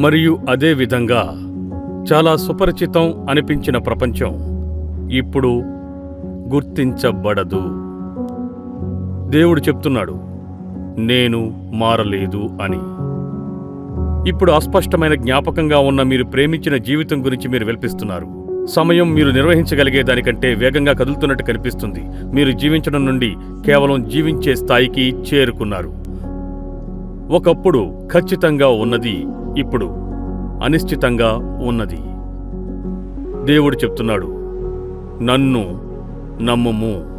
మరియు అదే విధంగా చాలా సుపరిచితం అనిపించిన ప్రపంచం ఇప్పుడు గుర్తించబడదు. దేవుడు చెప్తున్నాడు నేను మారలేదు అని. ఇప్పుడు అస్పష్టమైన జ్ఞాపకంగా ఉన్న మీరు ప్రేమించిన జీవితం గురించి మీరు వెల్పిస్తున్నారు. సమయం మీరు నిర్వహించగలిగే దానికంటే వేగంగా కదులుతున్నట్టు కనిపిస్తుంది. మీరు జీవించడం నుండి కేవలం జీవించే స్థాయికి చేరుకున్నారు. ఒకప్పుడు ఖచ్చితంగా ఉన్నది ఇప్పుడు అనిశ్చితంగా ఉన్నది. దేవుడు చెప్తున్నాడు నన్ను నమ్ముము.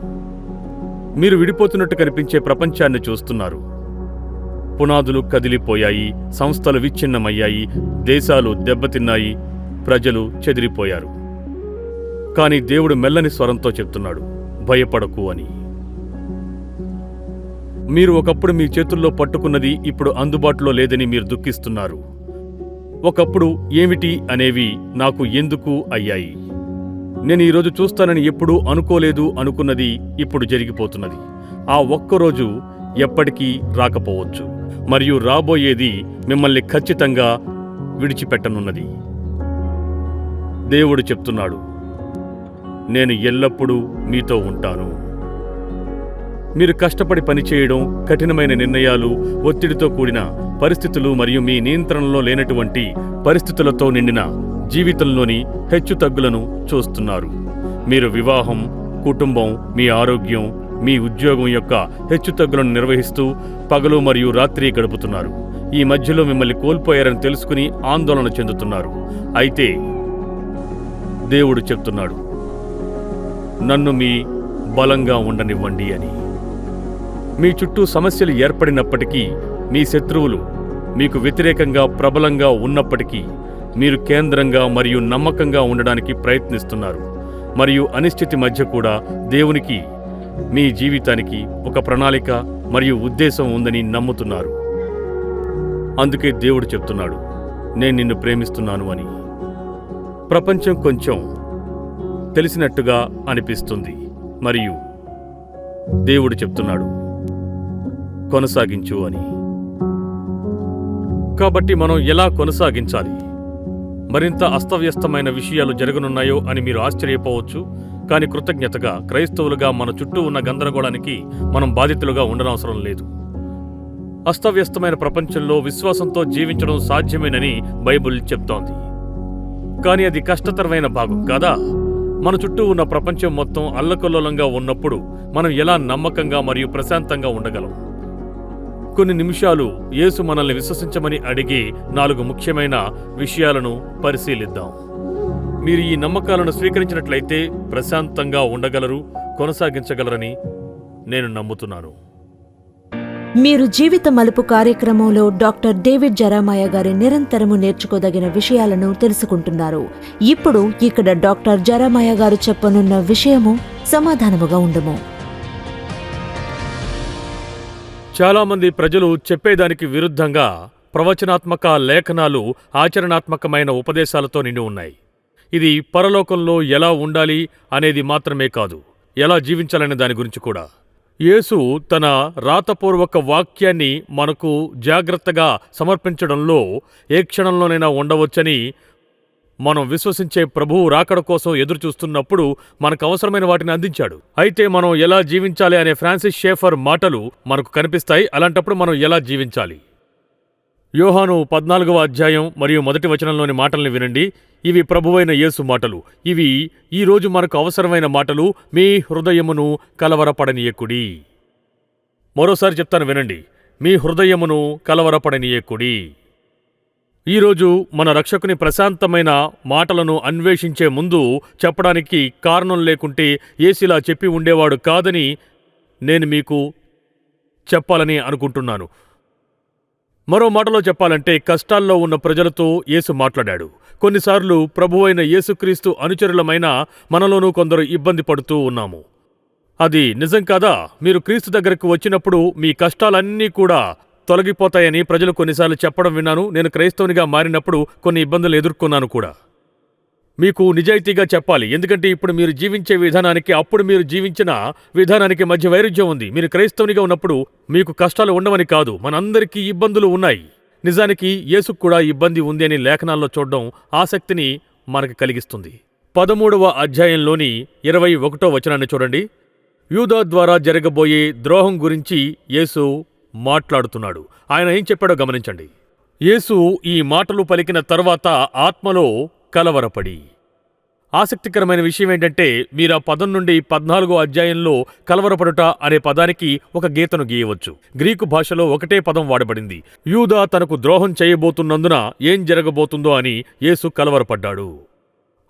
మీరు విడిపోతున్నట్టు కనిపించే ప్రపంచాన్ని చూస్తున్నారు. పునాదులు కదిలిపోయాయి సంస్థలు విచ్ఛిన్నమయ్యాయి దేశాలు దెబ్బతిన్నాయి ప్రజలు చెదిరిపోయారు. కానీ దేవుడు మెల్లని స్వరంతో చెప్తున్నాడు భయపడకు అని. మీరు ఒకప్పుడు మీ చేతుల్లో పట్టుకున్నది ఇప్పుడు అందుబాటులో లేదని మీరు దుఃఖిస్తున్నారు. ఒకప్పుడు ఏమిటి అనేవి నాకు ఎందుకు అయ్యాయి? నేను ఈరోజు చూస్తానని ఎప్పుడూ అనుకోలేదు అనుకున్నది ఇప్పుడు జరిగిపోతున్నది. ఆ ఒక్కరోజు ఎప్పటికీ రాకపోవచ్చు. మరియు రాబోయేది మిమ్మల్ని ఖచ్చితంగా విడిచిపెట్టనున్నది. దేవుడు చెప్తున్నాడు నేను ఎల్లప్పుడూ మీతో ఉంటాను. మీరు కష్టపడి పనిచేయడం కఠినమైన నిర్ణయాలు ఒత్తిడితో కూడిన పరిస్థితులు మరియు మీ నియంత్రణలో లేనటువంటి పరిస్థితులతో నిండిన జీవితంలోని హెచ్చుతగ్గులను చూస్తున్నారు. మీరు వివాహం కుటుంబం మీ ఆరోగ్యం మీ ఉద్యోగం యొక్క హెచ్చుతగ్గులను నిర్వహిస్తూ పగలు మరియు రాత్రి గడుపుతున్నారు. ఈ మధ్యలో మిమ్మల్ని కోల్పోయారని తెలుసుకుని ఆందోళన చెందుతున్నారు. అయితే దేవుడు చెప్తున్నాడు నన్ను మీ బలంగా ఉండనివ్వండి అని. మీ చుట్టూ సమస్యలు ఏర్పడినప్పటికీ మీ శత్రువులు మీకు వ్యతిరేకంగా ప్రబలంగా ఉన్నప్పటికీ మీరు కేంద్రంగా మరియు నమ్మకంగా ఉండడానికి ప్రయత్నిస్తున్నారు. మరియు అనిశ్చితి మధ్య కూడా దేవునికి మీ జీవితానికి ఒక ప్రణాళిక మరియు ఉద్దేశం ఉందని నమ్ముతున్నారు. అందుకే దేవుడు చెప్తున్నాడు నేను నిన్ను ప్రేమిస్తున్నాను అని. ప్రపంచం కొంచెం తెలిసినట్టుగా అనిపిస్తుంది మరియు దేవుడు చెప్తున్నాడు కొనసాగించు అని. కాబట్టి మనం ఎలా కొనసాగించాలి? మరింత అస్తవ్యస్తమైన విషయాలు జరగనున్నాయో అని మీరు ఆశ్చర్యపోవచ్చు కానీ కృతజ్ఞతగా క్రైస్తవులుగా మన చుట్టూ ఉన్న గందరగోళానికి మనం బాధితులుగా ఉండనవసరం లేదు. అస్తవ్యస్తమైన ప్రపంచంలో విశ్వాసంతో జీవించడం సాధ్యమేనని బైబిల్ చెప్తోంది. కానీ అది కష్టతరమైన భాగం కాదా? మన చుట్టూ ఉన్న ప్రపంచం మొత్తం అల్లకల్లోలంగా ఉన్నప్పుడు మనం ఎలా నమ్మకంగా మరియు ప్రశాంతంగా ఉండగలం? కొన్ని నిమిషాలు యేసు మనల్ని విశ్వసించమని అడిగి నాలుగు ముఖ్యమైన విషయాలను పరిశీలిద్దాం. మీరు ఈ నమ్మకాలను స్వీకరించినట్లయితే ప్రశాంతంగా ఉండగలరు కొనసాగించగలరని నేను నమ్ముతున్నాను. మీరు జీవిత మలుపు కార్యక్రమంలో డాక్టర్ డేవిడ్ జరామాయ గారి నిరంతరము నేర్చుకోదగిన విషయాలను తెలుసుకుంటున్నారు. ఇప్పుడు ఇక్కడ డాక్టర్ జరామాయ గారు చెప్పనున్న విషయము సమాధానముగా ఉండము. చాలామంది ప్రజలు చెప్పేదానికి విరుద్ధంగా ప్రవచనాత్మక లేఖనాలు ఆచరణాత్మకమైన ఉపదేశాలతో నిండి ఉన్నాయి. ఇది పరలోకంలో ఎలా ఉండాలి అనేది మాత్రమే కాదు ఎలా జీవించాలనే దాని గురించి కూడా. యేసు తన రాతపూర్వక వాక్యాన్ని మనకు జాగ్రత్తగా సమర్పించడంలో ఏ క్షణంలోనైనా ఉండవచ్చని మనం విశ్వసించే ప్రభువు రాకడ కోసం ఎదురుచూస్తున్నప్పుడు మనకు అవసరమైన వాటిని అందించాడు. అయితే మనం ఎలా జీవించాలి అనే ఫ్రాన్సిస్ షేఫర్ మాటలు మనకు కనిపిస్తాయి. అలాంటప్పుడు మనం ఎలా జీవించాలి? యోహాను పద్నాలుగవ అధ్యాయం మరియు మొదటి వచనంలోని మాటల్ని వినండి. ఇవి ప్రభువైన యేసు మాటలు. ఇవి ఈ రోజు మనకు అవసరమైన మాటలు. మీ హృదయమును కలవరపడనీయకుడి. మరోసారి చెప్తాను వినండి. మీ హృదయమును కలవరపడనీయకుడి. ఈరోజు మన రక్షకుని ప్రశాంతమైన మాటలను అన్వేషించే ముందు చెప్పడానికి కారణం లేకుంటే ఏసిలా చెప్పి ఉండేవాడు కాదని నేను మీకు చెప్పాలని అనుకుంటున్నాను. మరో మాటలో చెప్పాలంటే కష్టాల్లో ఉన్న ప్రజలతో యేసు మాట్లాడాడు. కొన్నిసార్లు ప్రభువైన యేసుక్రీస్తు అనుచరులమైన మనలోనూ కొందరు ఇబ్బంది పడుతూ ఉన్నాము. అది నిజం కాదా? మీరు క్రీస్తు దగ్గరకు వచ్చినప్పుడు మీ కష్టాలన్నీ కూడా తొలగిపోతాయని ప్రజలు కొన్నిసార్లు చెప్పడం విన్నాను. నేను క్రైస్తవునిగా మారినప్పుడు కొన్ని ఇబ్బందులు ఎదుర్కొన్నాను కూడా. మీకు నిజాయితీగా చెప్పాలి. ఎందుకంటే ఇప్పుడు మీరు జీవించే విధానానికి అప్పుడు మీరు జీవించిన విధానానికి మధ్య వైరుధ్యం ఉంది. మీరు క్రైస్తవునిగా ఉన్నప్పుడు మీకు కష్టాలు ఉండవని కాదు. మనందరికీ ఇబ్బందులు ఉన్నాయి. నిజానికి యేసుకు కూడా ఇబ్బంది ఉంది అని లేఖనాల్లో చూడడం ఆసక్తిని మనకు కలిగిస్తుంది. పదమూడవ అధ్యాయంలోని ఇరవై ఒకటో వచనాన్ని చూడండి. యూదా ద్వారా జరగబోయే ద్రోహం గురించి యేసు మాట్లాడుతున్నాడు. ఆయన ఏం చెప్పాడో గమనించండి. యేసు ఈ మాటలు పలికిన తర్వాత ఆత్మలో కలవరపడి. ఆసక్తికరమైన విషయం ఏంటంటే మీరు ఆ పదం నుండి పద్నాలుగో అధ్యాయంలో కలవరపడుట అనే పదానికి ఒక గీతను గీయవచ్చు. గ్రీకు భాషలో ఒకటే పదం వాడబడింది. యూదా తనకు ద్రోహం చేయబోతున్నందున ఏం జరగబోతుందో అని యేసు కలవరపడ్డాడు.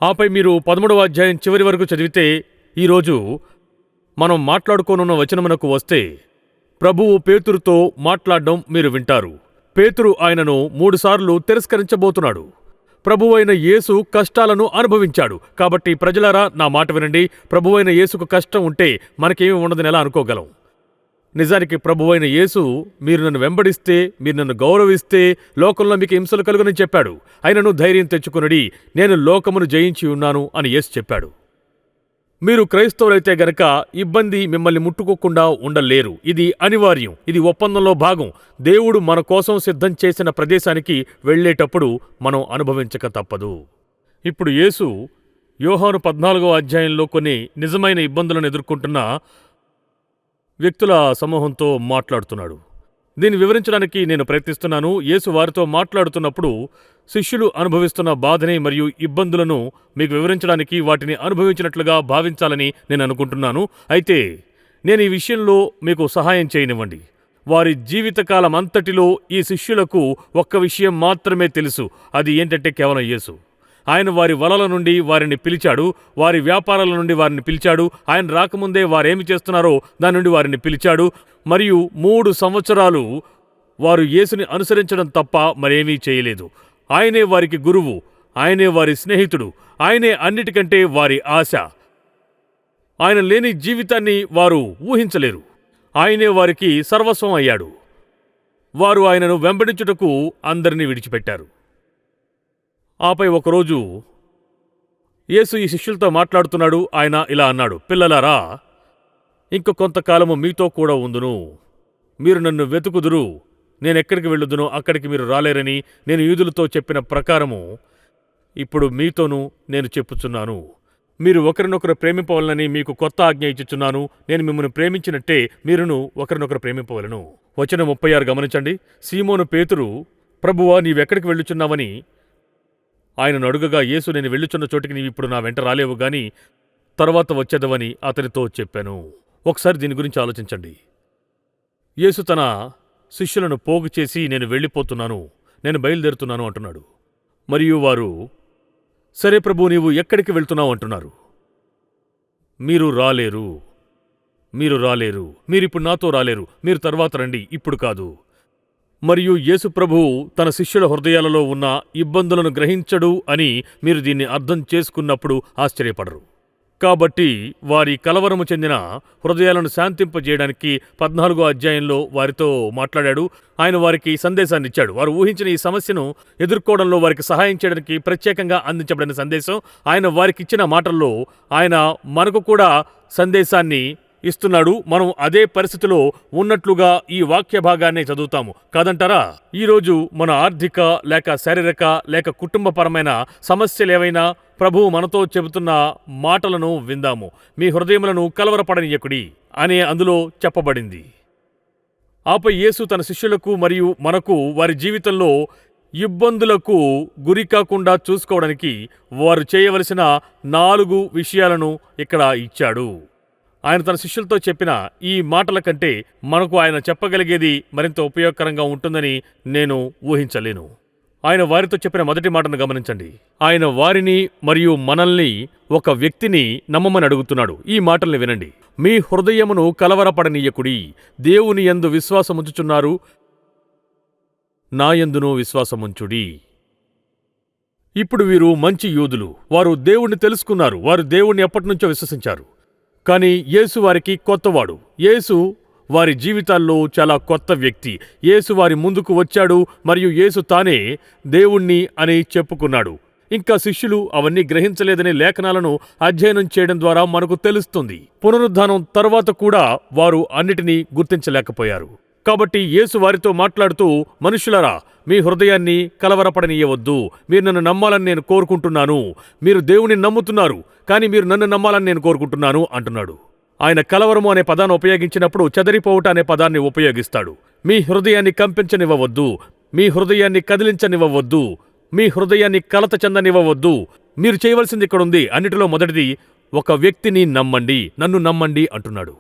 ఆపై మీరు పదమూడవ అధ్యాయం చివరి వరకు చదివితే ఈరోజు మనం మాట్లాడుకోనున్న వచనమునకు వస్తే ప్రభువు పేతురుతో మాట్లాడడం మీరు వింటారు. పేతురు ఆయనను మూడుసార్లు తిరస్కరించబోతున్నాడు. ప్రభువైన యేసు కష్టాలను అనుభవించాడు. కాబట్టి ప్రజలారా నా మాట వినండి. ప్రభువైన యేసుకు కష్టం ఉంటే మనకేమీ ఉండదని ఎలా అనుకోగలం? నిజానికి ప్రభువైన యేసు మీరు నన్ను వెంబడిస్తే మీరు నన్ను గౌరవిస్తే లోకంలో మీకు హింసలు కలుగునని చెప్పాడు. అయినను ధైర్యం తెచ్చుకునడి నేను లోకమును జయించి ఉన్నాను అని యేసు చెప్పాడు. మీరు క్రైస్తవులైతే గనక ఇబ్బంది మిమ్మల్ని ముట్టుకోకుండా ఉండలేరు. ఇది అనివార్యం. ఇది ఒప్పందంలో భాగం. దేవుడు మన కోసం సిద్ధం చేసిన ప్రదేశానికి వెళ్ళేటప్పుడు మనం అనుభవించక తప్పదు. ఇప్పుడు యేసు యోహాను పద్నాలుగో అధ్యాయంలో కొన్ని నిజమైన ఇబ్బందులను ఎదుర్కొంటున్న వ్యక్తుల సమూహంతో మాట్లాడుతున్నాడు. దీన్ని వివరించడానికి నేను ప్రయత్నిస్తున్నాను. యేసు వారితో మాట్లాడుతున్నప్పుడు శిష్యులు అనుభవిస్తున్న బాధని మరియు ఇబ్బందులను మీకు వివరించడానికి వాటిని అనుభవించినట్లుగా భావించాలని నేను అనుకుంటున్నాను. అయితే నేను ఈ విషయంలో మీకు సహాయం చేయనివ్వండి. వారి జీవితకాలం అంతటిలో ఈ శిష్యులకు ఒక్క విషయం మాత్రమే తెలుసు. అది ఏంటంటే కేవలం యేసు. ఆయన వారి వలల నుండి వారిని పిలిచాడు. వారి వ్యాపారాల నుండి వారిని పిలిచాడు. ఆయన రాకముందే వారేమి చేస్తున్నారో దాని నుండి వారిని పిలిచాడు. మరియు మూడు సంవత్సరాలు వారు యేసుని అనుసరించడం తప్ప మరేమీ చేయలేదు. ఆయనే వారికి గురువు ఆయనే వారి స్నేహితుడు ఆయనే అన్నిటికంటే వారి ఆశ. ఆయన లేని జీవితాన్ని వారు ఊహించలేరు. ఆయనే వారికి సర్వస్వం అయ్యాడు. వారు ఆయనను వెంబడించుటకు అందరినీ విడిచిపెట్టారు. ఆపై ఒకరోజు యేసు ఈ శిష్యులతో మాట్లాడుతున్నాడు. ఆయన ఇలా అన్నాడు పిల్లలారా ఇంక కొంతకాలము మీతో కూడా ఉందును. మీరు నన్ను వెతుకుదురు. నేనెక్కడికి వెళ్ళుదునో అక్కడికి మీరు రాలేరని నేను యూదులతో చెప్పిన ప్రకారము ఇప్పుడు మీతోనూ నేను చెప్పుచున్నాను. మీరు ఒకరినొకరు ప్రేమింపవలనని మీకు కొత్త ఆజ్ఞ ఇచ్చుచున్నాను. నేను మిమ్మల్ని ప్రేమించినట్టే మీరును ఒకరినొకరు ప్రేమింపవలను. వచ్చిన ముప్పై ఆరు గమనించండి. సీమోను పేతురు ప్రభువా నీవెక్కడికి వెళ్ళుచున్నావని? ఆయనను అడుగగా యేసు నేను వెళ్ళుచున్న చోటికి నీవు ఇప్పుడు నా వెంట రాలేవు గాని తర్వాత వచ్చేదవని అతనితో చెప్పాను. ఒకసారి దీని గురించి ఆలోచించండి. యేసు తన శిష్యులను పోగు చేసి నేను వెళ్ళిపోతున్నాను నేను బయలుదేరుతున్నాను అంటున్నాడు. మరియు వారు సరే ప్రభు నీవు ఎక్కడికి వెళ్తున్నావు అంటున్నారు. మీరు రాలేరు మీరు రాలేరు మీరిప్పుడు నాతో రాలేరు మీరు తర్వాత రండి ఇప్పుడు కాదు. మరియు ఏసుప్రభువు తన శిష్యుల హృదయాలలో ఉన్న ఇబ్బందులను గ్రహించడు అని మీరు దీన్ని అర్థం చేసుకున్నప్పుడు ఆశ్చర్యపడరు. కాబట్టి వారి కలవరము చెందిన హృదయాలను శాంతింపజేయడానికి పద్నాలుగో అధ్యాయంలో వారితో మాట్లాడాడు. ఆయన వారికి సందేశాన్ని ఇచ్చాడు. వారు ఊహించిన ఈ సమస్యను ఎదుర్కోవడంలో వారికి సహాయం చేయడానికి ప్రత్యేకంగా అందించబడిన సందేశం ఆయన వారికి ఇచ్చిన మాటల్లో ఆయన మనకు కూడా సందేశాన్ని ఇస్తున్నాడు. మనం అదే పరిస్థితిలో ఉన్నట్లుగా ఈ వాక్య భాగాన్ని చదువుతాము. కాదంటారా? ఈరోజు మన ఆర్థిక లేక శారీరక లేక కుటుంబపరమైన సమస్యలు ఏవైనా ప్రభువు మనతో చెబుతున్న మాటలను విందాము. మీ హృదయములను కలవరపడనీయకుడి అనే అందులో చెప్పబడింది. ఆపై యేసు తన శిష్యులకు మరియు మనకు వారి జీవితంలో ఇబ్బందులకు గురి కాకుండా చూసుకోవడానికి వారు చేయవలసిన నాలుగు విషయాలను ఇక్కడ ఇచ్చాడు. ఆయన తన శిష్యులతో చెప్పిన ఈ మాటల కంటే మనకు ఆయన చెప్పగలిగేది మరింత ఉపయోగకరంగా ఉంటుందని నేను ఊహించలేను. ఆయన వారితో చెప్పిన మొదటి మాటను గమనించండి. ఆయన వారిని మరియు మనల్ని ఒక వ్యక్తిని నమ్మమని అడుగుతున్నాడు. ఈ మాటల్ని వినండి. మీ హృదయమును కలవరపడనీయకుడి దేవుని ఎందు విశ్వాసముంచుచున్నారు. నాయందును విశ్వాసముంచుడి. ఇప్పుడు వీరు మంచి యూదులు. వారు దేవుణ్ణి తెలుసుకున్నారు. వారు దేవుణ్ణి ఎప్పటినుంచో విశ్వసించారు. కానీ యేసు వారికి కొత్తవాడు. యేసు వారి జీవితాల్లో చాలా కొత్త వ్యక్తి. యేసు వారి ముందుకు వచ్చాడు మరియు యేసు తానే దేవుణ్ణి అని చెప్పుకున్నాడు. ఇంకా శిష్యులు అవన్నీ గ్రహించలేదనే లేఖనాలను అధ్యయనం చేయడం ద్వారా మనకు తెలుస్తుంది. పునరుద్ధానం తర్వాత కూడా వారు అన్నిటినీ గుర్తించలేకపోయారు. కాబట్టి యేసు వారితో మాట్లాడుతూ మనుషులరా మీ హృదయాన్ని కలవరపడనీయవద్దు. మీరు నన్ను నమ్మాలని నేను కోరుకుంటున్నాను. మీరు దేవుని నమ్ముతున్నారు కానీ మీరు నన్ను నమ్మాలని నేను కోరుకుంటున్నాను అంటున్నాడు. ఆయన కలవరము అనే పదాన్ని ఉపయోగించినప్పుడు చెదరిపోవుట అనే పదాన్ని ఉపయోగిస్తాడు. మీ హృదయాన్ని కంపించనివ్వవద్దు. మీ హృదయాన్ని కదిలించనివ్వవద్దు. మీ హృదయాన్ని కలత చెందనివ్వవద్దు. మీరు చేయవలసింది ఇక్కడ ఉంది అన్నిటిలో మొదటిది ఒక వ్యక్తిని నమ్మండి. నన్ను నమ్మండి అంటున్నాడు.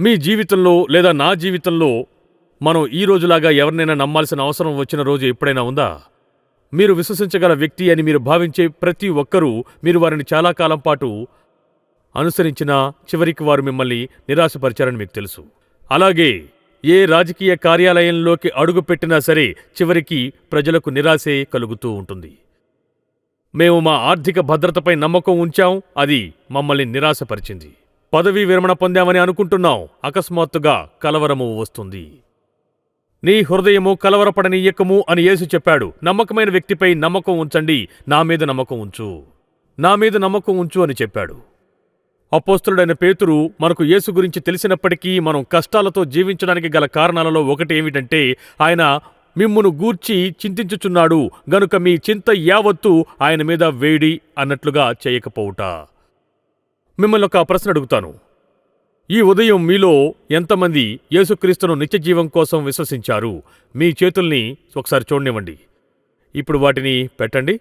మీ జీవితంలో లేదా నా జీవితంలో మనం ఈ రోజులాగా ఎవరినైనా నమ్మాల్సిన అవసరం వచ్చిన రోజు ఎప్పుడైనా ఉందా? మీరు విశ్వసించగల వ్యక్తి అని మీరు భావించే ప్రతి ఒక్కరూ మీరు వారిని చాలా కాలం పాటు అనుసరించినా చివరికి వారు మిమ్మల్ని నిరాశపరిచారని మీకు తెలుసు. అలాగే ఏ రాజకీయ కార్యాలయంలోకి అడుగుపెట్టినా సరే చివరికి ప్రజలకు నిరాశే కలుగుతూ ఉంటుంది. మేము మా ఆర్థిక భద్రతపై నమ్మకం ఉంచాం అది మమ్మల్ని నిరాశపరిచింది. పదవీ విరమణ పొందామని అనుకుంటున్నాం అకస్మాత్తుగా కలవరము వస్తుంది. నీ హృదయము కలవరపడనీయకము అని యేసు చెప్పాడు. నమ్మకమైన వ్యక్తిపై నమ్మకం ఉంచండి నా మీద నమ్మకం ఉంచు. నా మీద నమ్మకం ఉంచు అని చెప్పాడు. అపోస్తులుడైన పేతురు మనకు యేసు గురించి తెలిసినప్పటికీ మనం కష్టాలతో జీవించడానికి గల కారణాలలో ఒకటి ఏమిటంటే ఆయన మిమ్మును గూర్చి చింతించుచున్నాడు గనుక మీ చింత యావత్తు ఆయన మీద వేడి అన్నట్లుగా చేయకపోవుట. మిమ్మల్ని ఒక ప్రశ్న అడుగుతాను. ఈ ఉదయం మీలో ఎంతమంది యేసుక్రీస్తును నిత్యజీవం కోసం విశ్వసించారు? మీ చేతుల్ని ఒకసారి చూడనివ్వండి. ఇప్పుడు వాటిని పెట్టండి.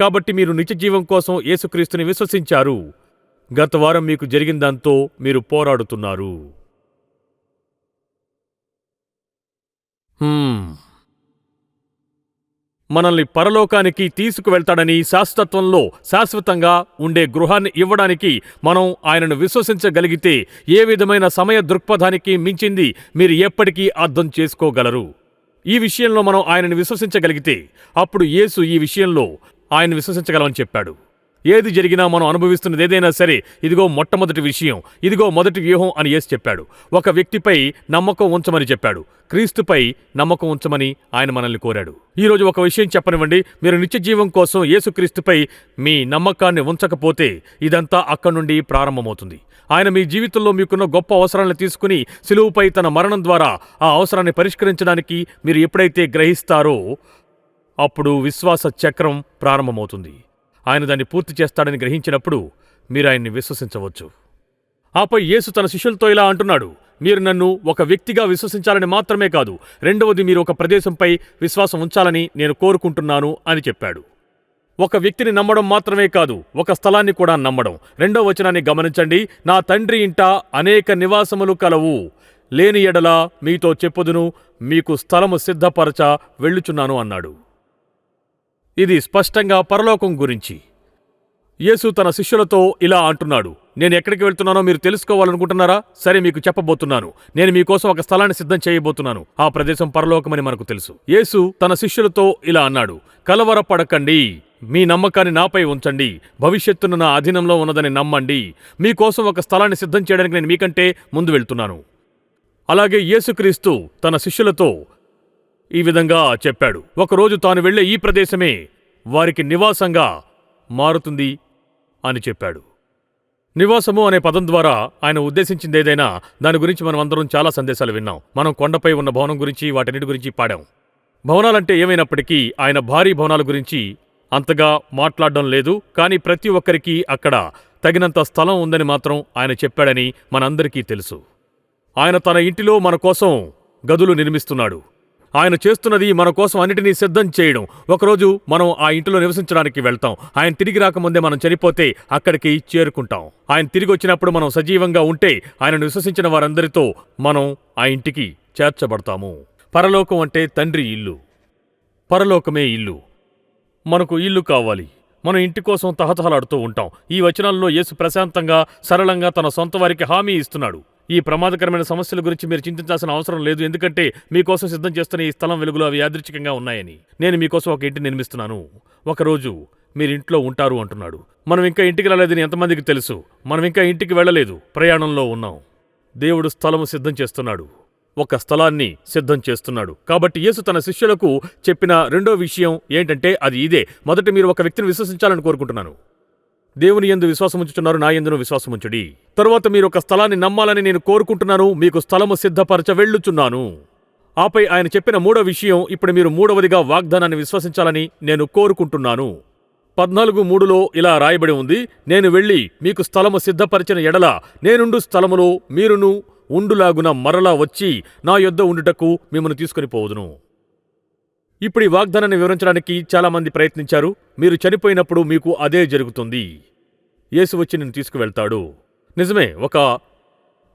కాబట్టి మీరు నిత్యజీవం కోసం యేసుక్రీస్తుని విశ్వసించారు. గత వారం మీకు జరిగిన దాంతో మీరు పోరాడుతున్నారు. మనల్ని పరలోకానికి తీసుకువెళ్తాడని శాశ్వతత్వంలో శాశ్వతంగా ఉండే గృహాన్ని ఇవ్వడానికి మనం ఆయనను విశ్వసించగలిగితే ఏ విధమైన సమయ దృక్పథానికి మించింది మీరు ఎప్పటికీ అర్థం చేసుకోగలరు. ఈ విషయంలో మనం ఆయనను విశ్వసించగలిగితే అప్పుడు యేసు ఈ విషయంలో ఆయన విశ్వసించగలమని చెప్పాడు. ఏది జరిగినా మనం అనుభవిస్తున్నది ఏదైనా సరే ఇదిగో మొట్టమొదటి విషయం ఇదిగో మొదటి వ్యూహం అని యేసు చెప్పాడు. ఒక వ్యక్తిపై నమ్మకం ఉంచమని చెప్పాడు. క్రీస్తుపై నమ్మకం ఉంచమని ఆయన మనల్ని కోరాడు. ఈరోజు ఒక విషయం చెప్పనివ్వండి. మీరు నిత్య జీవం కోసం యేసుక్రీస్తుపై మీ నమ్మకాన్ని ఉంచకపోతే ఇదంతా అక్కడి నుండి ప్రారంభమవుతుంది. ఆయన మీ జీవితంలో మీకున్న గొప్ప అవసరాలను తీసుకుని సిలువుపై తన మరణం ద్వారా ఆ అవసరాన్ని పరిష్కరించడానికి మీరు ఎప్పుడైతే గ్రహిస్తారో అప్పుడు విశ్వాస చక్రం ప్రారంభమవుతుంది. ఆయన దాన్ని పూర్తి చేస్తాడని గ్రహించినప్పుడు మీరు ఆయన్ని విశ్వసించవచ్చు. ఆపై యేసు తన శిష్యులతో ఇలా అంటున్నాడు మీరు నన్ను ఒక వ్యక్తిగా విశ్వసించాలని మాత్రమే కాదు రెండవది మీరు ఒక ప్రదేశంపై విశ్వాసం ఉంచాలని నేను కోరుకుంటున్నాను అని చెప్పాడు. ఒక వ్యక్తిని నమ్మడం మాత్రమే కాదు ఒక స్థలాన్ని కూడా నమ్మడం. రెండో వచనాన్ని గమనించండి నా తండ్రి ఇంట అనేక నివాసములు కలవు. లేని ఎడల మీతో చెప్పుదును మీకు స్థలము సిద్ధపరచ వెళ్ళుచున్నాను అన్నాడు. ఇది స్పష్టంగా పరలోకం గురించి. యేసు తన శిష్యులతో ఇలా అంటున్నాడు నేను ఎక్కడికి వెళ్తున్నానో మీరు తెలుసుకోవాలనుకుంటున్నారా? సరే మీకు చెప్పబోతున్నాను. నేను మీకోసం ఒక స్థలాన్ని సిద్ధం చేయబోతున్నాను. ఆ ప్రదేశం పరలోకమని మనకు తెలుసు. యేసు తన శిష్యులతో ఇలా అన్నాడు కలవరపడకండి. మీ నమ్మకాన్ని నాపై ఉంచండి. భవిష్యత్తును నా అధీనంలో ఉన్నదని నమ్మండి. మీకోసం ఒక స్థలాన్ని సిద్ధం చేయడానికి నేను మీకంటే ముందు వెళ్తున్నాను. అలాగే యేసుక్రీస్తు తన శిష్యులతో ఈ విధంగా చెప్పాడు. ఒకరోజు తాను వెళ్ళే ఈ ప్రదేశమే వారికి నివాసంగా మారుతుంది అని చెప్పాడు. నివాసము అనే పదం ద్వారా ఆయన ఉద్దేశించింది ఏదైనా దాని గురించి మనం అందరం చాలా సందేశాలు విన్నాం. మనం కొండపై ఉన్న భవనం గురించి వాటన్నిటి గురించి పాడాం. భవనాలంటే ఏమైనప్పటికీ ఆయన భారీ భవనాల గురించి అంతగా మాట్లాడడం లేదు. కానీ ప్రతి ఒక్కరికి అక్కడ తగినంత స్థలం ఉందని మాత్రం ఆయన చెప్పాడని మనందరికీ తెలుసు. ఆయన తన ఇంటిలో మన కోసం గదులు నిర్మిస్తున్నాడు. ఆయన చేస్తున్నది మన కోసం అన్నిటినీ సిద్ధం చేయడం. ఒకరోజు మనం ఆ ఇంటిలో నివసించడానికి వెళ్తాం. ఆయన తిరిగి రాకముందే మనం చనిపోతే అక్కడికి చేరుకుంటాం. ఆయన తిరిగి వచ్చినప్పుడు మనం సజీవంగా ఉంటే ఆయనను విశ్వసించిన వారందరితో మనం ఆ ఇంటికి చేర్చబడతాము. పరలోకం అంటే తండ్రి ఇల్లు. పరలోకమే ఇల్లు. మనకు ఇల్లు కావాలి. మనం ఇంటి కోసం తహతహలాడుతూ ఉంటాం. ఈ వచనాల్లో యేసు ప్రశాంతంగా సరళంగా తన సొంత వారికి హామీ ఇస్తున్నాడు. ఈ ప్రమాదకరమైన సమస్యల గురించి మీరు చింతించాల్సిన అవసరం లేదు ఎందుకంటే మీకోసం సిద్ధం చేస్తున్న ఈ స్థలం వెలుగులో అవి యాదృచ్ఛికంగా ఉన్నాయని. నేను మీకోసం ఒక ఇంటిని నిర్మిస్తున్నాను. ఒకరోజు మీరు ఇంట్లో ఉంటారు అంటున్నాడు. మనం ఇంకా ఇంటికి రాలేదని ఎంతమందికి తెలుసు? మనం ఇంకా ఇంటికి వెళ్ళలేదు. ప్రయాణంలో ఉన్నాం. దేవుడు స్థలము సిద్ధం చేస్తున్నాడు. ఒక స్థలాన్ని సిద్ధం చేస్తున్నాడు. కాబట్టి యేసు తన శిష్యులకు చెప్పిన రెండో విషయం ఏంటంటే అది ఇదే. మొదట మీరు ఒక వ్యక్తిని విశ్వసించాలని కోరుకుంటున్నాను. దేవుని ఎందు విశ్వాసముంచుచున్నారు నా యందును విశ్వాసముంచుడి తరువాత మీరు ఒక స్థలాన్ని నమ్మాలని నేను కోరుకుంటున్నాను మీకు స్థలము సిద్ధపరచ వెళ్ళుచున్నాను. ఆపై ఆయన చెప్పిన మూడో విషయం ఇప్పుడు మీరు మూడవదిగా వాగ్దానాన్ని విశ్వసించాలని నేను కోరుకుంటున్నాను. పద్నాలుగు మూడులో ఇలా రాయబడి ఉంది నేను వెళ్ళి మీకు స్థలము సిద్ధపరిచిన ఎడల నేనుండు స్థలములో మీరును ఉండులాగున మరలా వచ్చి నా యొద్ద ఉండుటకు మిమ్మల్ని తీసుకుని పోవుదును. ఇప్పుడు ఈ వాగ్దానాన్ని వివరించడానికి చాలామంది ప్రయత్నించారు. మీరు చనిపోయినప్పుడు మీకు అదే జరుగుతుంది. యేసు వచ్చి నిన్ను తీసుకువెళ్తాడు. నిజమే ఒక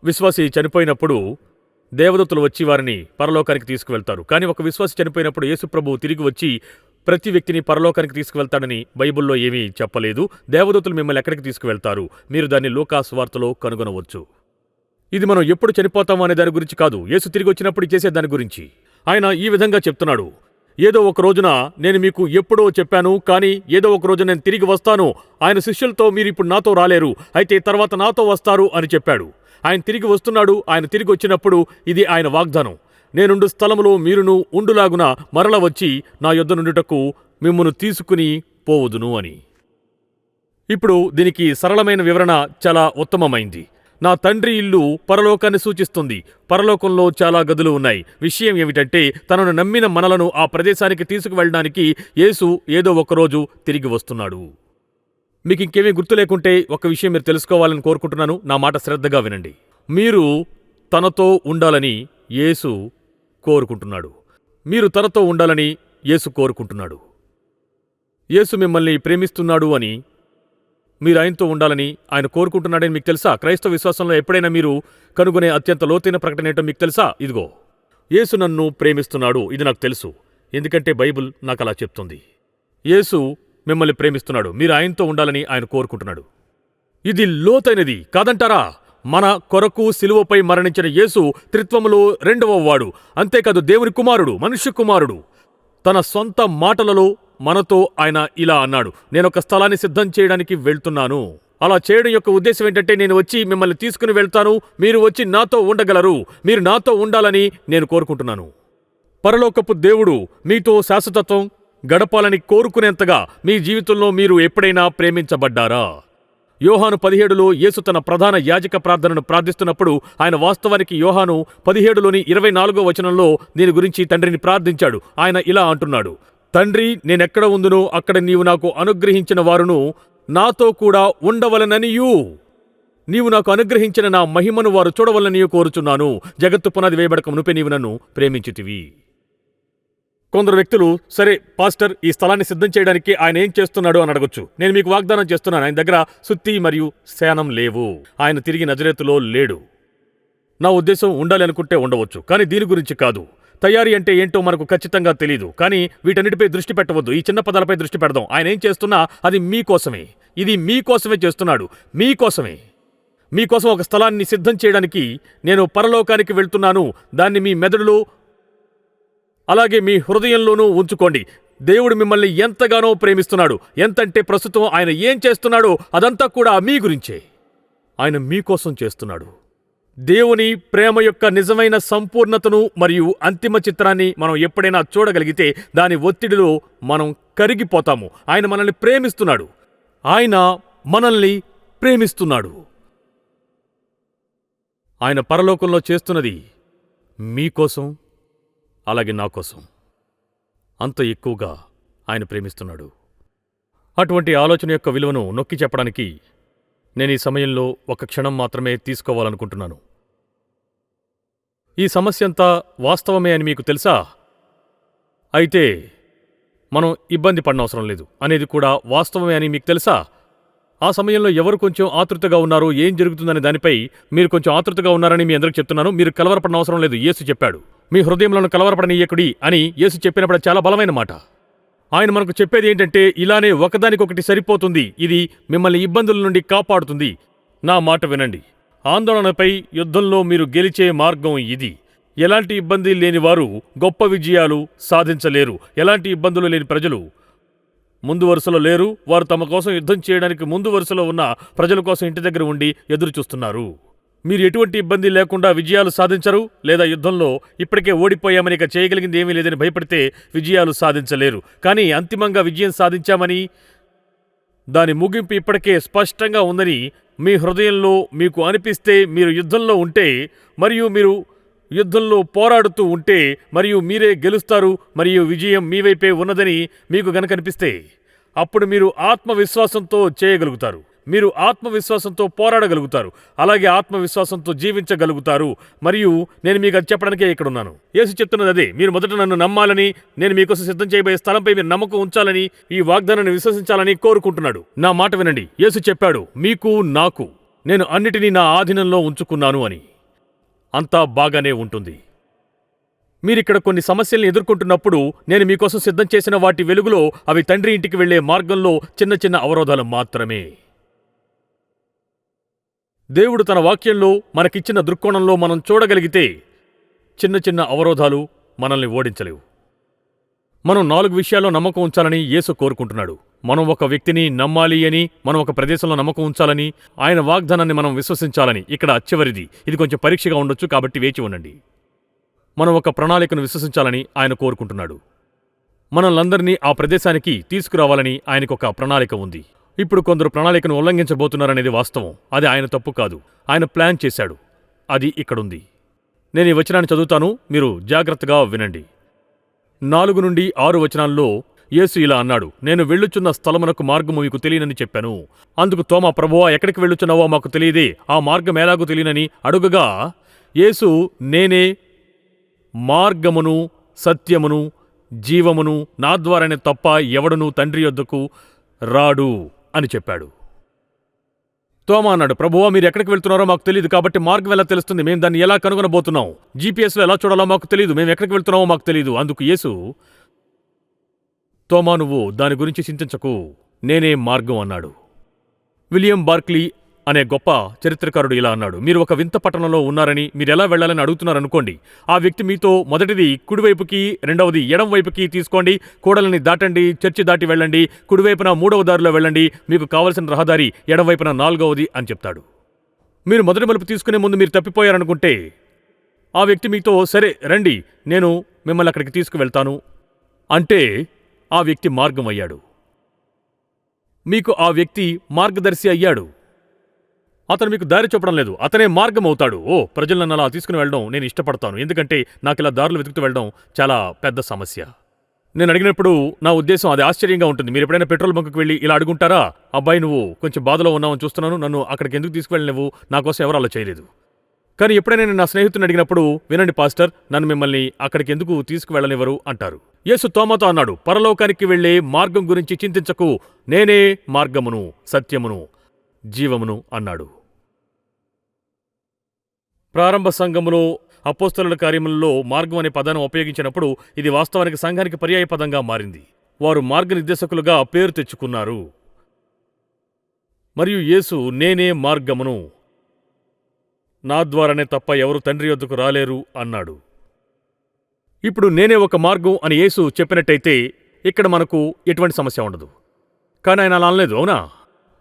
విశ్వాసి చనిపోయినప్పుడు దేవదత్తులు వచ్చి వారిని పరలోకానికి తీసుకువెళ్తారు. కానీ ఒక విశ్వాసి చనిపోయినప్పుడు యేసు ప్రభువు తిరిగి వచ్చి ప్రతి వ్యక్తిని పరలోకానికి తీసుకువెళ్తాడని బైబిల్లో ఏమీ చెప్పలేదు. దేవదూతలు మిమ్మల్ని ఎక్కడికి తీసుకువెళ్తారు? మీరు దాన్ని లోకాస్ వార్తలో కనుగొనవచ్చు. ఇది మనం ఎప్పుడు చనిపోతామో అనే దాని గురించి కాదు. యేసు తిరిగి వచ్చినప్పుడు చేసే దాని గురించి. ఆయన ఈ విధంగా చెప్తున్నాడు. ఏదో ఒక రోజున నేను మీకు ఎప్పుడో చెప్పాను కానీ ఏదో ఒక రోజు నేను తిరిగి వస్తాను. ఆయన శిష్యులతో మీరు ఇప్పుడు నాతో రాలేరు. అయితే తర్వాత నాతో వస్తారు అని చెప్పాడు. ఆయన తిరిగి వస్తున్నాడు. ఆయన తిరిగి వచ్చినప్పుడు ఇది ఆయన వాగ్దానం. నేనుండు స్థలములో మీరును ఉండులాగున మరల వచ్చి నా యొద్ద నుండుటకు మిమ్మును తీసుకుని పోవుదును అని. ఇప్పుడు దీనికి సరళమైన వివరణ చాలా ఉత్తమమైంది. నా తండ్రి ఇల్లు పరలోకాన్ని సూచిస్తుంది. పరలోకంలో చాలా గదులు ఉన్నాయి. విషయం ఏమిటంటే తనను నమ్మిన మనలను ఆ ప్రదేశానికి తీసుకువెళ్ళడానికి యేసు ఏదో ఒకరోజు తిరిగి వస్తున్నాడు. మీకు ఇంకేమీ గుర్తు లేకుంటే ఒక విషయం మీరు తెలుసుకోవాలని కోరుకుంటున్నాను. నా మాట శ్రద్ధగా వినండి. మీరు తనతో ఉండాలని యేసు కోరుకుంటున్నాడు. మీరు తనతో ఉండాలని యేసు కోరుకుంటున్నాడు. యేసు మిమ్మల్ని ప్రేమిస్తున్నాడు అని మీరు ఆయనతో ఉండాలని ఆయన కోరుకుంటున్నాడని మీకు తెలుసా? క్రైస్తవ విశ్వాసంలో ఎప్పుడైనా మీరు కనుగొనే అత్యంత లోతైన ప్రకటన ఏంటో మీకు తెలుసా? ఇదిగో యేసు నన్ను ప్రేమిస్తున్నాడు ఇది నాకు తెలుసు. ఎందుకంటే బైబిల్ నాకు అలా చెప్తుంది. యేసు మిమ్మల్ని ప్రేమిస్తున్నాడు మీరు ఆయనతో ఉండాలని ఆయన కోరుకుంటున్నాడు. ఇది లోతైనది కాదంటారా? మన కొరకు సిలువపై మరణించిన యేసు త్రిత్వములో రెండవ వాడు అంతేకాదు దేవుని కుమారుడు మనుష్య కుమారుడు. తన సొంత మాటలలో మనతో ఆయన ఇలా అన్నాడు నేనొక స్థలాన్ని సిద్ధం చేయడానికి వెళ్తున్నాను. అలా చేయడం యొక్క ఉద్దేశం ఏంటంటే నేను వచ్చి మిమ్మల్ని తీసుకుని వెళ్తాను. మీరు వచ్చి నాతో ఉండగలరు. మీరు నాతో ఉండాలని నేను కోరుకుంటున్నాను. పరలోకపు దేవుడు మీతో శాశ్వతత్వం గడపాలని కోరుకునేంతగా మీ జీవితంలో మీరు ఎప్పుడైనా ప్రేమించబడ్డారా? యోహాను పదిహేడులో యేసు తన ప్రధాన యాజక ప్రార్థనను ప్రార్థిస్తున్నప్పుడు ఆయన వాస్తవానికి యోహాను పదిహేడులోని ఇరవై నాలుగో వచనంలో దీని గురించి తండ్రిని ప్రార్థించాడు. ఆయన ఇలా అంటున్నాడు తండ్రి నేనెక్కడ ఉందునో అక్కడ నీవు నాకు అనుగ్రహించిన వారును నాతో కూడా ఉండవలననియూ. నీవు నాకు అనుగ్రహించిన నా మహిమను వారు చూడవలనని కోరుచున్నాను. జగత్తు పునాది వేయబడక మునుపే నీవు నన్ను ప్రేమించితివి. కొందరు వ్యక్తులు సరే పాస్టర్ ఈ స్థలాన్ని సిద్ధం చేయడానికి ఆయన ఏం చేస్తున్నాడు అని అడగొచ్చు. నేను మీకు వాగ్దానం చేస్తున్నాను. ఆయన దగ్గర సుత్తి మరియు శానం లేవు. ఆయన తిరిగి నజరేతులో లేడు. నా ఉద్దేశం ఉండాలి అనుకుంటే ఉండవచ్చు కానీ దీని గురించి కాదు. తయారీ అంటే ఏంటో మనకు ఖచ్చితంగా తెలియదు కానీ వీటన్నిటిపై దృష్టి పెట్టవద్దు. ఈ చిన్న పదాలపై దృష్టి పెడదాం. ఆయన ఏం చేస్తున్నా అది మీకోసమే. ఇది మీకోసమే చేస్తున్నాడు. మీకోసమే. మీకోసం ఒక స్థలాన్ని సిద్ధం చేయడానికి నేను పరలోకానికి వెళ్తున్నాను. దాన్ని మీ మెదడులో అలాగే మీ హృదయంలోనూ ఉంచుకోండి. దేవుడు మిమ్మల్ని ఎంతగానో ప్రేమిస్తున్నాడు. ఎంతంటే ప్రస్తుతం ఆయన ఏం చేస్తున్నాడో అదంతా కూడా మీ గురించే. ఆయన మీకోసం చేస్తున్నాడు. దేవుని ప్రేమ యొక్క నిజమైన సంపూర్ణతను మరియు అంతిమ చిత్రాన్ని మనం ఎప్పుడైనా చూడగలిగితే దాని ఒత్తిడిలో మనం కరిగిపోతాము. ఆయన మనల్ని ప్రేమిస్తున్నాడు. ఆయన మనల్ని ప్రేమిస్తున్నాడు. ఆయన పరలోకంలో చేస్తున్నది మీకోసం అలాగే నా కోసం. అంత ఎక్కువగా ఆయన ప్రేమిస్తున్నాడు. అటువంటి ఆలోచన యొక్క విలువను నొక్కి చెప్పడానికి నేను ఈ సమయంలో ఒక క్షణం మాత్రమే తీసుకోవాలనుకుంటున్నాను. ఈ సమస్యంతా వాస్తవమే అని మీకు తెలుసా? అయితే మనం ఇబ్బంది పడనవసరం లేదు అనేది కూడా వాస్తవమే అని మీకు తెలుసా? ఆ సమయంలో ఎవరు కొంచెం ఆతృతగా ఉన్నారో ఏం జరుగుతుందనే దానిపై మీరు కొంచెం ఆతృతగా ఉన్నారని మీ అందరికి చెప్తున్నాను. మీరు కలవరపడిన అవసరం లేదు యేసు చెప్పాడు. మీ హృదయంలో కలవరపడనీయకుడి అని యేసు చెప్పినప్పుడు చాలా బలమైన మాట. ఆయన మనకు చెప్పేది ఏంటంటే ఇలానే ఒకదానికొకటి సరిపోతుంది. ఇది మిమ్మల్ని ఇబ్బందుల నుండి కాపాడుతుంది. నా మాట వినండి. ఆందోళనపై యుద్ధంలో మీరు గెలిచే మార్గం ఇది. ఎలాంటి ఇబ్బంది లేని వారు గొప్ప విజయాలు సాధించలేరు. ఎలాంటి ఇబ్బందులు లేని ప్రజలు ముందు వరుసలో లేరు. వారు తమ కోసం యుద్ధం చేయడానికి ముందు వరుసలో ఉన్న ప్రజల కోసం ఇంటి దగ్గర ఉండి ఎదురు చూస్తున్నారు. మీరు ఎటువంటి ఇబ్బంది లేకుండా విజయాలు సాధించరు లేదా యుద్ధంలో ఇప్పటికే ఓడిపోయామని ఇక చేయగలిగింది ఏమీ లేదని భయపడితే విజయాలు సాధించలేరు. కానీ అంతిమంగా విజయం సాధించామని దాని ముగింపు ఇప్పటికే స్పష్టంగా ఉందని మీ హృదయంలో మీకు అనిపిస్తే మీరు యుద్ధంలో ఉంటే మరియు మీరు యుద్ధంలో పోరాడుతూ ఉంటే మరియు మీరే గెలుస్తారు మరియు విజయం మీ వైపే ఉన్నదని మీకు గనక అనిపిస్తే అప్పుడు మీరు ఆత్మవిశ్వాసంతో చేయగలుగుతారు. మీరు ఆత్మవిశ్వాసంతో పోరాడగలుగుతారు. అలాగే ఆత్మవిశ్వాసంతో జీవించగలుగుతారు. మరియు నేను మీకు అది చెప్పడానికే ఇక్కడ ఉన్నాను యేసు చెప్తున్నది అదే. మీరు మొదట నన్ను నమ్మాలని నేను మీకోసం సిద్ధం చేయబోయే స్థలంపై మీరు నమ్మకం ఉంచాలని ఈ వాగ్దానాన్ని విశ్వసించాలని కోరుకుంటున్నాడు. నా మాట వినండి. యేసు చెప్పాడు మీకు నాకు నేను అన్నిటినీ నా ఆధీనంలో ఉంచుకున్నాను అని. అంతా బాగానే ఉంటుంది. మీరిక్కడ కొన్ని సమస్యల్ని ఎదుర్కొంటున్నప్పుడు నేను మీకోసం సిద్ధం చేసిన వాటి వెలుగులో అవి తండ్రి ఇంటికి వెళ్ళే మార్గంలో చిన్న చిన్న అవరోధాలు మాత్రమే. దేవుడు తన వాక్యంలో మనకిచ్చిన దృక్కోణంలో మనం చూడగలిగితే చిన్న చిన్న అవరోధాలు మనల్ని ఓడించలేవు. మనం నాలుగు విషయాల్లో నమ్మకం ఉంచాలని యేసు కోరుకుంటున్నాడు. మనం ఒక వ్యక్తిని నమ్మాలి అని మనం ఒక ప్రదేశంలో నమ్మకం ఉంచాలని ఆయన వాగ్దానాన్ని మనం విశ్వసించాలని ఇక్కడ చివరిది ఇది కొంచెం పరీక్షగా ఉండొచ్చు కాబట్టి వేచి ఉండండి. మనం ఒక ప్రణాళికను విశ్వసించాలని ఆయన కోరుకుంటున్నాడు. మనల్నందరినీ ఆ ప్రదేశానికి తీసుకురావాలని ఆయనకొక ప్రణాళిక ఉంది. ఇప్పుడు కొందరు ప్రణాళికను ఉల్లంఘించబోతున్నారనేది వాస్తవం. అది ఆయన తప్పు కాదు. ఆయన ప్లాన్ చేశాడు. అది ఇక్కడుంది. నేను ఈ వచనాన్ని చదువుతాను. మీరు జాగ్రత్తగా వినండి. నాలుగు నుండి ఆరు వచనాల్లో యేసు ఇలా అన్నాడు. నేను వెళ్ళుచున్న స్థలమునకు మార్గము మీకు తెలియనని చెప్పాను. అందుకు తోమా ప్రభువా ఎక్కడికి వెళ్ళుచున్నావో మాకు తెలియదే. ఆ మార్గం ఎలాగో తెలియనని అడుగగా యేసు నేనే మార్గమును సత్యమును జీవమును నా ద్వారానే తప్ప ఎవడును తండ్రి యొద్దకు రాడు. అని చెప్పాడు. తోమా అన్నాడు ప్రభువా మీరు ఎక్కడికి వెళ్తున్నారో మాకు తెలియదు కాబట్టి మార్గం ఎలా తెలుస్తుంది? మేము దాన్ని ఎలా కనుగొనబోతున్నాం? జీపీఎస్లో ఎలా చూడాలో మాకు తెలియదు మేము ఎక్కడికి వెళ్తున్నామో మాకు తెలియదు అందుకు యేసు తోమా నువ్వు దాని గురించి చింతించకు. నేనే మార్గం అన్నాడు. విలియం బార్క్లీ అనే గొప్ప చరిత్రకారుడు ఇలా అన్నాడు. మీరు ఒక వింత పట్టణంలో ఉన్నారని మీరు ఎలా వెళ్ళాలని అడుగుతున్నారనుకోండి. ఆ వ్యక్తి మీతో మొదటిది కుడివైపుకి రెండవది ఎడం వైపుకి తీసుకోండి. కూడలని దాటండి చర్చి దాటి వెళ్ళండి. కుడివైపున మూడవ దారిలో వెళ్ళండి. మీకు కావలసిన రహదారి ఎడవైపున నాలుగవది అని చెప్తాడు. మీరు మొదటి మలుపు తీసుకునే ముందు మీరు తప్పిపోయారనుకుంటే ఆ వ్యక్తి మీతో సరే రండి నేను మిమ్మల్ని అక్కడికి తీసుకువెళ్తాను అంటే ఆ వ్యక్తి మార్గం అయ్యాడు మీకు ఆ వ్యక్తి మార్గదర్శి అయ్యాడు. అతను మీకు దారి చూపడం లేదు. అతనే మార్గం అవుతాడు ఓ ప్రజలను నన్ను అలా తీసుకుని వెళ్ళడం నేను ఇష్టపడతాను. ఎందుకంటే నాకు ఇలా దారులు వెతుకుతూ వెళ్ళడం చాలా పెద్ద సమస్య. నేను అడిగినప్పుడు నా ఉద్దేశం అది ఆశ్చర్యంగా ఉంటుంది. మీరు ఎప్పుడైనా పెట్రోల్ బంకుకి వెళ్ళి ఇలా అడుగుంటారా? అబ్బాయి నువ్వు కొంచెం బాధలో ఉన్నావని చూస్తున్నాను. నన్ను అక్కడికి ఎందుకు తీసుకువెళ్ళలేవు నా కోసం ఎవరు అలా చేయలేదు. కానీ ఎప్పుడైనా నేను నా స్నేహితుని అడిగినప్పుడు వినండి పాస్టర్ నన్ను మిమ్మల్ని అక్కడికి ఎందుకు తీసుకువెళ్ళనివ్వరు? అంటారు. యేసు తోమతో అన్నాడు పరలోకానికి వెళ్ళే మార్గం గురించి చింతించకు. నేనే మార్గమును సత్యమును జీవమును అన్నాడు. ప్రారంభ సంఘములో అపోస్తలుల కార్యములలో మార్గం అనే పదాన్ని ఉపయోగించినప్పుడు ఇది వాస్తవానికి సంఘానికి పర్యాయ పదంగా మారింది. వారు మార్గనిర్దేశకులుగా పేరు తెచ్చుకున్నారు. మరియు యేసు నేనే మార్గమును. నా ద్వారానే తప్ప ఎవరు తండ్రి వద్దకు రాలేరు అన్నాడు. ఇప్పుడు నేనే ఒక మార్గం అని యేసు చెప్పినట్టయితే ఇక్కడ మనకు ఎటువంటి సమస్య ఉండదు. కానీ ఆయన అలా అనలేదు అవునా?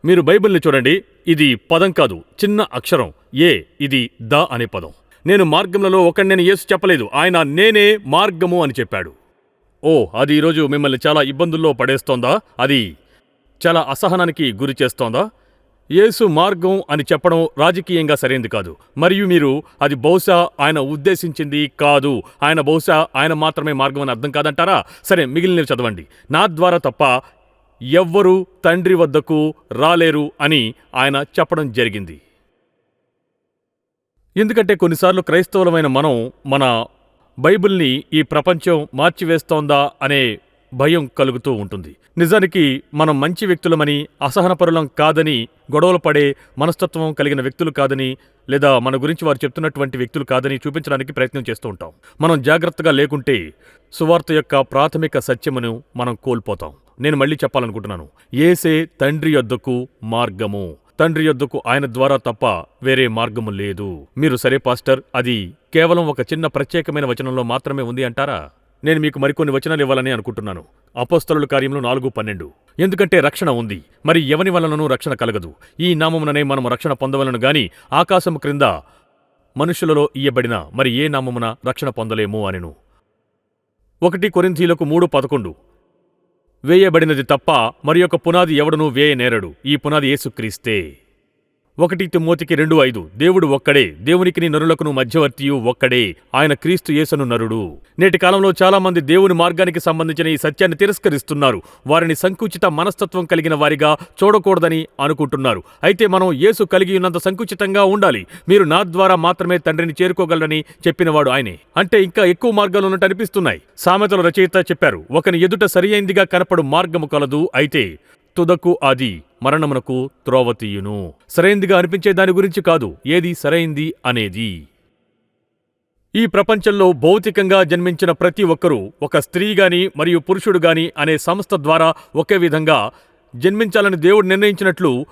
మీరు బైబిల్ని చూడండి. ఇది పదం కాదు. చిన్న అక్షరం. ఏ ఇది ద అనే పదం. నేను మార్గంలో ఒకటి నేను యేసు చెప్పలేదు. ఆయన నేనే మార్గము అని చెప్పాడు. ఓ అది ఈరోజు మిమ్మల్ని చాలా ఇబ్బందుల్లో పడేస్తోందా? అది చాలా అసహనానికి గురి చేస్తోందా? యేసు మార్గం అని చెప్పడం రాజకీయంగా సరైంది కాదు. మరియు మీరు అది బహుశా ఆయన ఉద్దేశించింది కాదు. ఆయన బహుశా ఆయన మాత్రమే మార్గం అని అర్థం కాదంటారా? సరే మిగిలినవి చదవండి. నా ద్వారా తప్ప ఎవ్వరూ తండ్రి వద్దకు రాలేరు అని ఆయన చెప్పడం జరిగింది. ఎందుకంటే కొన్నిసార్లు క్రైస్తవులమైన మనం మన బైబిల్ని ఈ ప్రపంచం మార్చివేస్తోందా అనే భయం కలుగుతూ ఉంటుంది. నిజానికి మనం మంచి వ్యక్తులమని అసహనపరులం కాదని గొడవలు పడే మనస్తత్వం కలిగిన వ్యక్తులు కాదని లేదా మన గురించి వారు చెప్తున్నటువంటి వ్యక్తులు కాదని చూపించడానికి ప్రయత్నం చేస్తూ ఉంటాం. మనం జాగ్రత్తగా లేకుంటే సువార్త యొక్క ప్రాథమిక సత్యమును మనం కోల్పోతాం. నేను మళ్ళీ చెప్పాలనుకుంటున్నాను. ఏసే తండ్రి యొద్దకు మార్గము. తండ్రి యొద్దకు ఆయన ద్వారా తప్ప వేరే మార్గము లేదు. మీరు సరే పాస్టర్. అది కేవలం ఒక చిన్న ప్రత్యేకమైన వచనంలో మాత్రమే ఉంది అంటారా? నేను మీకు మరికొన్ని వచనాలు ఇవ్వాలని అనుకుంటున్నాను. అపోస్తలుల కార్యములు నాలుగు పన్నెండు. ఎందుకంటే రక్షణ ఉంది. మరి ఎవని వలనను రక్షణ కలగదు. ఈ నామముననే మనం రక్షణ పొందవలను గాని ఆకాశము క్రింద మనుషులలో ఇయ్యబడిన మరి ఏ నామమున రక్షణ పొందలేము అనిను. ఒకటి కొరింథీలకు మూడు పదకొండు. వేయబడినది తప్ప మరి యొక్క పునాది ఎవడనూ వేయనేరడు. ఈ పునాది యేసుక్రీస్తే. ఒకటి తిమోతికి రెండు ఐదు. దేవుడు ఒక్కడే. దేవునికి నరులకును మధ్యవర్తియు ఒక్కడే. ఆయన క్రీస్తు యేసను నరుడు. నేటి కాలంలో చాలా మంది దేవుని మార్గానికి సంబంధించిన ఈ సత్యాన్ని తిరస్కరిస్తున్నారు. వారిని సంకుచిత మనస్తత్వం కలిగిన వారిగా చూడకూడదని అనుకుంటున్నారు. అయితే మనం యేసు కలిగి ఉన్నంత సంకుచితంగా ఉండాలి. మీరు నా ద్వారా మాత్రమే తండ్రిని చేరుకోగలరని చెప్పినవాడు ఆయనే. అంటే ఇంకా ఎక్కువ మార్గాలు ఉన్నట్టు అనిపిస్తున్నాయి. సామెతల రచయిత చెప్పారు ఒకని ఎదుట సరియైందిగా కనపడు మార్గము కలదు. అయితే తుదకు అది మరణమునకు త్రోవతీయును సరైందిగా అనిపించే దాని గురించి కాదు ఏది సరైంది అనేది. ఈ ప్రపంచంలో భౌతికంగా జన్మించిన ప్రతి ఒక్కరూ ఒక స్త్రీ గాని మరియు పురుషుడు గాని అనే సంస్థ ద్వారా ఒకే విధంగా జన్మించాలని దేవుడు నిర్ణయించినట్లు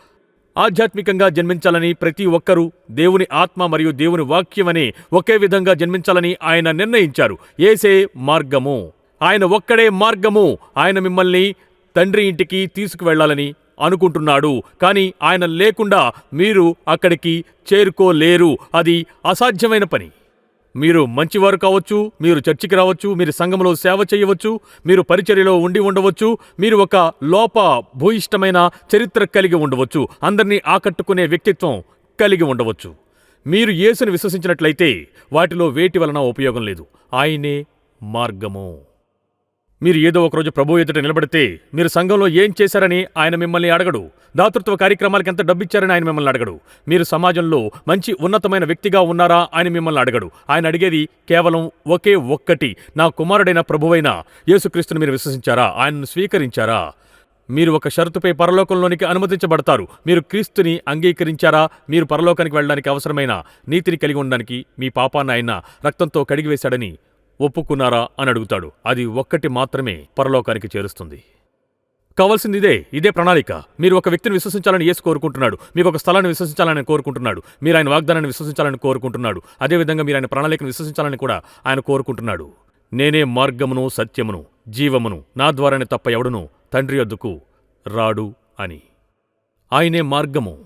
ఆధ్యాత్మికంగా జన్మించాలని ప్రతి ఒక్కరూ దేవుని ఆత్మ మరియు దేవుని వాక్యమనే ఒకే విధంగా జన్మించాలని ఆయన నిర్ణయించారు. ఏసే మార్గము. ఆయన ఒక్కడే మార్గము. ఆయన మిమ్మల్ని తండ్రి ఇంటికి తీసుకువెళ్ళాలని అనుకుంటున్నాడు. కానీ ఆయన లేకుండా మీరు అక్కడికి చేరుకోలేరు. అది అసాధ్యమైన పని. మీరు మంచివారు కావచ్చు మీరు చర్చికి రావచ్చు మీరు సంఘంలో సేవ చేయవచ్చు మీరు పరిచర్యలో ఉండి ఉండవచ్చు మీరు ఒక లోప భూయిష్టమైన చరిత్ర కలిగి ఉండవచ్చు అందరినీ ఆకట్టుకునే వ్యక్తిత్వం కలిగి ఉండవచ్చు. మీరు యేసుని విశ్వసించినట్లయితే వాటిలో వేటి వలన ఉపయోగం లేదు. ఆయనే మార్గము. మీరు ఏదో ఒకరోజు ప్రభు ఎదుట నిలబడితే మీరు సంఘంలో ఏం చేశారని ఆయన మిమ్మల్ని అడగడు. దాతృత్వ కార్యక్రమాలకు ఎంత డబ్బిచ్చారని ఆయన మిమ్మల్ని అడగడు. మీరు సమాజంలో మంచి ఉన్నతమైన వ్యక్తిగా ఉన్నారా ఆయన మిమ్మల్ని అడగడు. ఆయన అడిగేది కేవలం ఒకే ఒక్కటి నా కుమారుడైన ప్రభువైన యేసుక్రీస్తుని మీరు విశ్వసించారా? ఆయనను స్వీకరించారా? మీరు ఒక షరతుపై పరలోకంలోనికి అనుమతించబడతారు. మీరు క్రీస్తుని అంగీకరించారా? మీరు పరలోకానికి వెళ్ళడానికి అవసరమైన నీతిని కలిగి ఉండడానికి మీ పాపాన్ని ఆయన రక్తంతో కడిగివేశాడని ఒప్పుకున్నారా అని అడుగుతాడు. అది ఒక్కటి మాత్రమే పరలోకానికి చేరుస్తుంది. కావాల్సింది ఇదే ఇదే ప్రణాళిక. మీరు ఒక వ్యక్తిని విశ్వసించాలని యేసు కోరుకుంటున్నాడు. మీకు ఒక స్థలాన్ని విశ్వసించాలని కోరుకుంటున్నాడు. మీరు ఆయన వాగ్దానాన్ని విశ్వసించాలని కోరుకుంటున్నాడు. అదేవిధంగా మీరు ఆయన ప్రణాళికను విశ్వసించాలని కూడా ఆయన కోరుకుంటున్నాడు. నేనే మార్గమును సత్యమును జీవమును నా ద్వారానే తప్ప ఎవడును తండ్రి వద్దకు రాడు అని. ఆయనే మార్గము.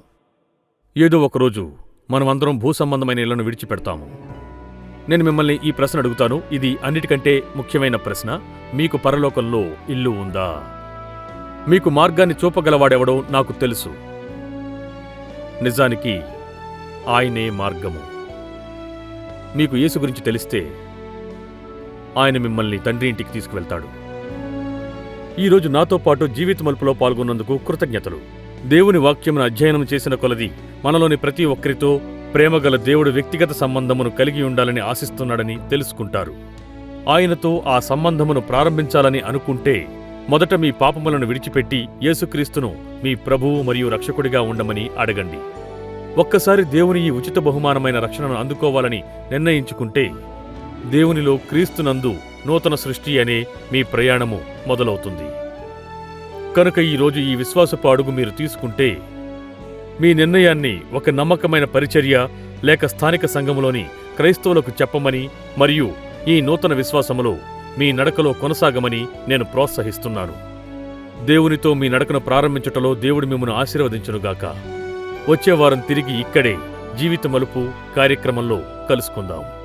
ఏదో ఒకరోజు మనమందరం భూసంబంధమైన ఇళ్ళను విడిచిపెడతాము. నేను మిమ్మల్ని ఈ ప్రశ్న అడుగుతాను. ఇది అన్నిటికంటే ముఖ్యమైన ప్రశ్న. మీకు పరలోకంలో ఇల్లు ఉందా? మీకు మార్గాన్ని చూపగలవాడెవడో నాకు తెలుసు. నిజానికి ఆయనే మార్గము. మీకు యేసు గురించి తెలిస్తే ఆయన మిమ్మల్ని తండ్రి ఇంటికి తీసుకువెళ్తాడు. ఈరోజు నాతో పాటు జీవిత మలుపులో పాల్గొన్నందుకు కృతజ్ఞతలు. దేవుని వాక్యమును అధ్యయనం చేసిన కొలది మనలోని ప్రతి ఒక్కరితో ప్రేమగల దేవుడు వ్యక్తిగత సంబంధమును కలిగి ఉండాలని ఆశిస్తున్నాడని తెలుసుకుంటారు. ఆయనతో ఆ సంబంధమును ప్రారంభించాలని అనుకుంటే మొదట మీ పాపములను విడిచిపెట్టి యేసుక్రీస్తును మీ ప్రభువు మరియు రక్షకుడిగా ఉండమని అడగండి. ఒక్కసారి దేవుని ఈ ఉచిత బహుమానమైన రక్షణను అందుకోవాలని నిర్ణయించుకుంటే దేవునిలో క్రీస్తునందు నూతన సృష్టి అనే మీ ప్రయాణము మొదలవుతుంది. కనుక ఈరోజు ఈ విశ్వాసపు అడుగు మీరు తీసుకుంటే మీ నిర్ణయాన్ని ఒక నమ్మకమైన పరిచర్య లేక స్థానిక సంఘములోని క్రైస్తవులకు చెప్పమని మరియు ఈ నూతన విశ్వాసములో మీ నడకలో కొనసాగమని నేను ప్రోత్సహిస్తున్నాను. దేవునితో మీ నడకను ప్రారంభించుటలో దేవుడు మిమ్మను ఆశీర్వదించునుగాక. వచ్చే వారం తిరిగి ఇక్కడే జీవిత మలుపు కార్యక్రమంలో కలుసుకుందాం.